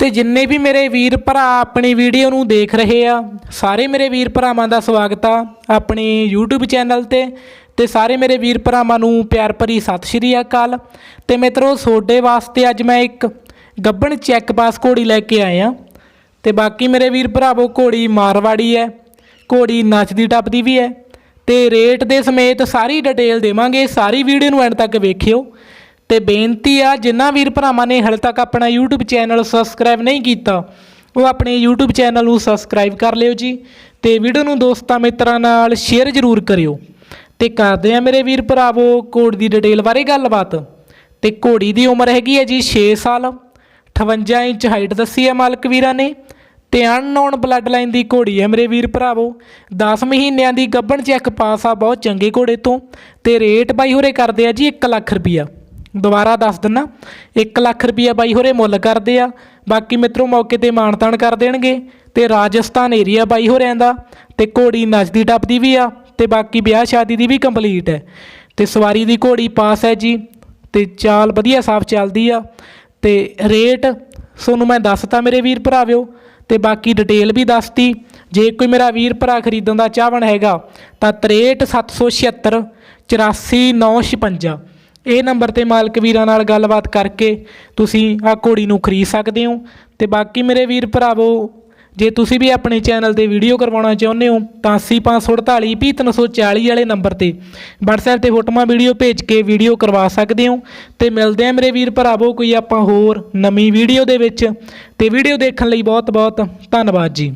ਤੇ ਜਿੰਨੇ ਵੀ ਮੇਰੇ ਵੀਰ ਭਰਾ ਆਪਣੀ ਵੀਡੀਓ ਨੂੰ ਦੇਖ ਰਹੇ ਆ, ਸਾਰੇ ਮੇਰੇ ਵੀਰ ਭਰਾਵਾਂ ਦਾ ਸਵਾਗਤ ਆ ਆਪਣੇ YouTube ਚੈਨਲ ਤੇ ਤੇ ਸਾਰੇ ਮੇਰੇ ਵੀਰ ਭਰਾਵਾਂ ਨੂੰ ਪਿਆਰ ਭਰੀ ਸਤਿ ਸ਼੍ਰੀ ਅਕਾਲ। ਤੇ ਮਿੱਤਰੋ, ਤੁਹਾਡੇ ਵਾਸਤੇ ਅੱਜ ਮੈਂ ਇੱਕ ਗੱਬਣ ਚੈੱਕ ਪਾਸ ਘੋੜੀ ਲੈ ਕੇ ਆਇਆ। ਤੇ ਬਾਕੀ ਮੇਰੇ ਵੀਰ ਭਰਾਵੋ, ਘੋੜੀ ਮਾਰਵਾੜੀ ਹੈ, ਘੋੜੀ ਨੱਚਦੀ ਟੱਪਦੀ ਵੀ ਹੈ, ਤੇ ਰੇਟ ਦੇ ਸਮੇਤ ਸਾਰੀ ਡਿਟੇਲ ਦੇਵਾਂਗੇ, ਸਾਰੀ ਵੀਡੀਓ ਨੂੰ ਐਂਡ ਤੱਕ ਵੇਖਿਓ। ਤੇ ਬੇਨਤੀ ਆ, ਜਿਨ੍ਹਾਂ ਵੀਰ ਭਰਾਵਾਂ ਨੇ ਹਲੇ ਤੱਕ ਆਪਣਾ YouTube ਚੈਨਲ ਸਬਸਕ੍ਰਾਈਬ ਨਹੀਂ ਕੀਤਾ, ਉਹ ਆਪਣੇ YouTube ਚੈਨਲ ਨੂੰ ਸਬਸਕ੍ਰਾਈਬ ਕਰ ਲਿਓ ਜੀ ਤੇ ਵੀਡੀਓ ਨੂੰ ਦੋਸਤਾਂ ਮਿੱਤਰਾਂ ਨਾਲ ਸ਼ੇਅਰ ਜ਼ਰੂਰ ਕਰਿਓ। ਤੇ ਕਰਦੇ ਆ ਮੇਰੇ ਵੀਰ ਭਰਾਵੋ ਘੋੜੀ ਦੀ ਡਿਟੇਲ ਬਾਰੇ ਗੱਲਬਾਤ। ਤੇ ਘੋੜੀ ਦੀ ਉਮਰ ਹੈਗੀ ਹੈ ਜੀ 6 ਸਾਲ 58 ਇੰਚ ਹਾਈਟ ਦੱਸੀ ਹੈ ਮਾਲਕ ਵੀਰਾਂ ਨੇ ਤੇ ਅਨਨੋਨ ਬਲੱਡ ਲਾਈਨ ਦੀ ਘੋੜੀ ਹੈ ਮੇਰੇ ਵੀਰ ਭਰਾਵੋ। 10 ਮਹੀਨਿਆਂ ਦੀ ਗੱਭਣ ਚੈੱਕ ਪਾਸ ਆ, ਬਹੁਤ ਚੰਗੇ ਘੋੜੇ ਤੋਂ ਤੇ ਰੇਟ ਬਾਈ ਹੋਰੇ ਕਰਦੇ ਆ ਜੀ 1 ਲੱਖ ਰੁਪਈਆ। ਦੁਬਾਰਾ ਦੱਸ ਦਿੰਨਾ 1 ਲੱਖ ਰੁਪਈਆ ਬਾਈ ਹੋਰੇ ਮੁੱਲ ਕਰਦੇ ਆ, ਬਾਕੀ ਮਿੱਤਰੋ ਮੌਕੇ ਤੇ ਮਾਨਤਾਨ ਕਰ ਦੇਣਗੇ, ਤੇ ਰਾਜਸਥਾਨ ਏਰੀਆ ਬਾਈ ਹੋਰਿਆਂ ਦਾ, ਤੇ ਘੋੜੀ ਨੱਚਦੀ ਟੱਪਦੀ ਵੀ ਆ, ਤੇ ਬਾਕੀ ਵਿਆਹ ਸ਼ਾਦੀ ਦੀ ਵੀ ਕੰਪਲੀਟ ਹੈ। ਤੇ ਸਵਾਰੀ ਦੀ ਘੋੜੀ ਪਾਸ ਹੈ ਜੀ, ਤੇ ਚਾਲ ਵਧੀਆ ਸਾਫ਼ ਚੱਲਦੀ ਆ, ਤੇ ਰੇਟ ਤੁਹਾਨੂੰ ਮੈਂ ਦੱਸਤਾ ਮੇਰੇ ਵੀਰ ਭਰਾਵਿਓ, ਤੇ ਬਾਕੀ ਡਿਟੇਲ ਵੀ ਦੱਸਤੀ, ਜੇ ਕੋਈ ਮੇਰਾ ਵੀਰ ਭਰਾ ਖਰੀਦਣ ਦਾ ਚਾਹਵਣ ਹੈਗਾ, ਤਾਂ 63776 84956 ਇਹ ਨੰਬਰ ਤੇ ਮਾਲਕ ਵੀਰਾਂ ਨਾਲ ਗੱਲਬਾਤ ਕਰਕੇ ਤੁਸੀਂ ਆ ਘੋੜੀ ਨੂੰ ਖਰੀਦ ਸਕਦੇ ਹੋ। ਤੇ ਬਾਕੀ ਮੇਰੇ ਵੀਰ ਭਰਾਵੋ, ਜੇ ਤੁਸੀਂ ਵੀ ਆਪਣੇ ਚੈਨਲ ਤੇ ਵੀਡੀਓ ਕਰਵਾਉਣਾ ਚਾਹੁੰਦੇ ਹੋ, ਤਾਂ 80548 340 ਵਾਲੇ ਨੰਬਰ ਤੇ WhatsApp ਤੇ ਫੋਟੋਆਂ ਵੀਡੀਓ ਭੇਜ ਕੇ ਵੀਡੀਓ ਕਰਵਾ ਸਕਦੇ ਹੋ। ਤੇ ਮਿਲਦੇ ਆ ਮੇਰੇ ਵੀਰ ਭਰਾਵੋ ਕੋਈ ਆਪਾਂ ਹੋਰ ਨਵੀਂ ਵੀਡੀਓ ਦੇ ਵਿੱਚ। ਤੇ ਵੀਡੀਓ ਦੇਖਣ ਲਈ ਬਹੁਤ ਬਹੁਤ ਧੰਨਵਾਦ ਜੀ।